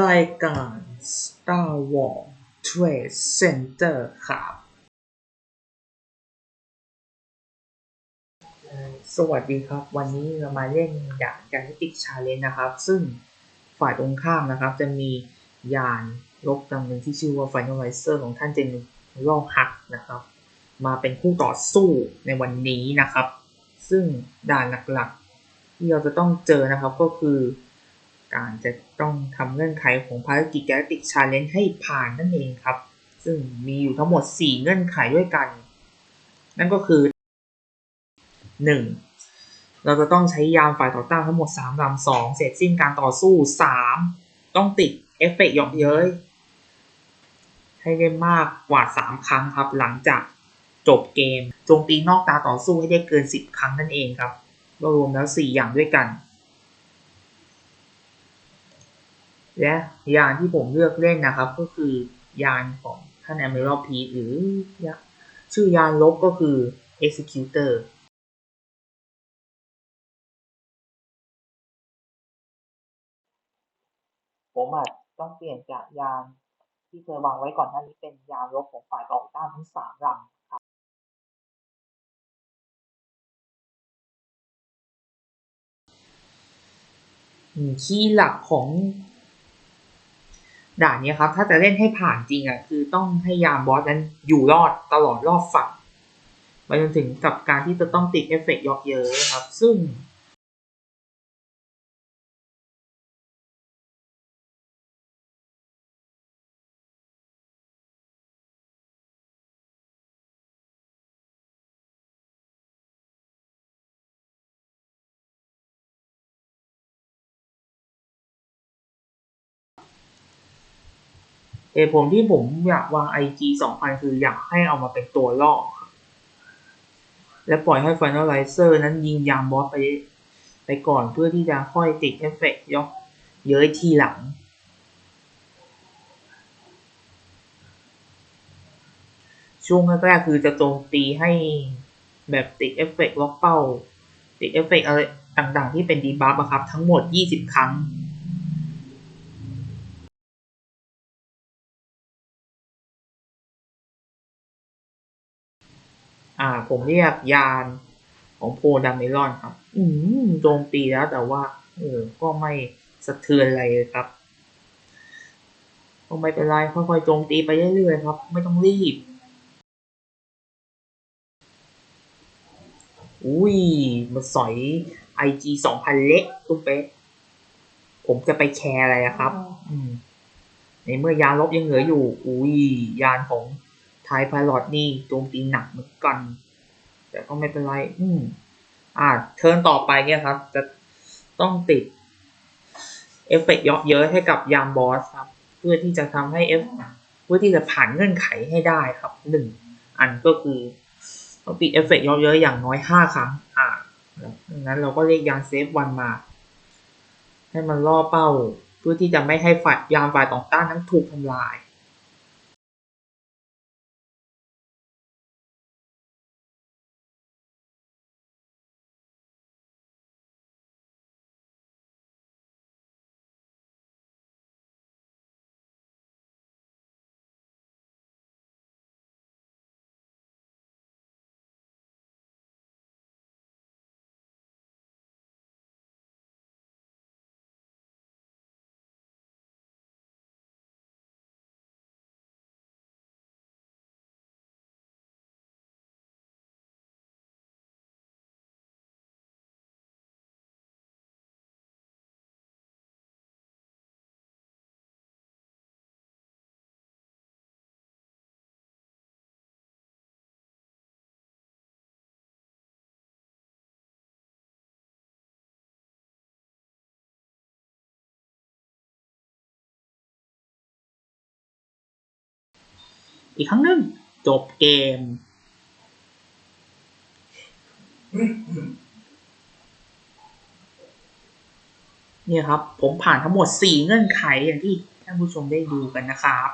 รายการ Star Wars Trade Center ครับ สวัสดีครับ วันนี้เรามาเล่นยานการติกชาเลนนะครับ ซึ่งฝ่ายตรงข้ามนะครับ จะมียานลบลำหนึ่งที่ชื่อว่า Finalizer ของท่านเจนลองฮักนะครับ มาเป็นคู่ต่อสู้ในวันนี้นะครับ ซึ่งด่านหลัก ที่เราจะต้องเจอนะครับก็คือ การจะต้องทำเงื่อนไขของภารกิจ Galactic Challenge ให้ผ่านนั่นเองครับ ซึ่งมีอยู่ทั้งหมด 4 เงื่อนไขด้วยกัน นั่นก็คือ 1. เราจะต้องใช้ยามฝ่ายต่อต้านทั้งหมด3ลำ2เสร็จสิ้นการต่อสู้ 3. ต้องติดเอฟเฟกต์หยอกเย้ยให้ได้มากกว่า 3 ครั้งครับ หลังจากจบเกม โจมตีนอกตาต่อสู้ให้ได้เกิน 10 ครั้งนั่นเองครับ รวมแล้ว 4 อย่างด้วยกัน และยานที่ผมเลือกเล่นนะครับ ก็คือยานของท่านแอมเบร p พีหรือ ชื่อยานลบก็คือ Executor ผมอาจต้องเปลี่ยนจากยานที่เคยวางไว้ก่อนหน้านี้เป็นยานลบของฝ่ายต่อต้านทั้งสามลำ คีย์หลักของด่านนี้ครับ ถ้าจะเล่นให้ผ่านจริงอะคือต้องให้ยามบอสนั้นอยู่รอดตลอดรอบฝั่งไปจนถึงกับการที่จะต้องติดเอฟเฟกต์ยอกเยอะครับ ซึ่ง ตุผลที่ผมอยากวาง IG 2000 คืออยากให้เอามาเป็นตัวล่อครับและปล่อยให้ Finalizer นั้นยิงยามบอสไปไปก่อนเพื่อที่จะค่อยติดเอฟเฟกต์ยกเย้ยทีหลัง ช่วงแรกๆคือจะโจมตีให้แบบติดเอฟเฟกต์ล็อกเป้า ติดเอฟเฟกต์อะไรต่างๆที่เป็นดีบัฟครับ ทั้งหมด 20 ครั้ง อ่า ผมเรียกยานของโพดาเมลอนครับ อืมโจมตีแล้วแต่ว่าเออก็ไม่สะเทือนอะไรเลยครับก็ไม่เป็นไรค่อยๆโจมตีไปเรื่อยๆครับ ไม่ต้องรีบ อุ้ยมาสอย IG สองพันเล็กตุ้มเป๊ะผมจะไปแชร์อะไรอะครับ อืมในเมื่อยานลบยังเหลืออยู่ อุ้ยยานของ ไทยพายลอตนี่โจมตีหนักเหมือนกัน แต่ก็ไม่เป็นไร อืมอ่าเทิร์นต่อไปเนี่ยครับ จะต้องติด เอฟเฟกต์เยอะเยอะให้กับยามบอสครับ เพื่อที่จะทำให้เอฟเพื่อที่จะผ่านเงื่อนไขให้ได้ครับหนึ่งอันก็คือต้องติดเอฟเฟกต์เยอะเยอะอย่างน้อยห้าครั้ง อ่าดังนั้นเราก็เรียกยานเซฟวันมา ให้มันล่อเป้า เพื่อที่จะไม่ให้ฝ่ายยามฝ่ายต่อต้านนั้นถูกทำลาย อีกครั้งหนึ่งจบเกม เนี่ยครับ ผมผ่านทั้งหมด 4 เงื่อนไขอย่างที่ท่านผู้ชมได้ดูกันนะครับ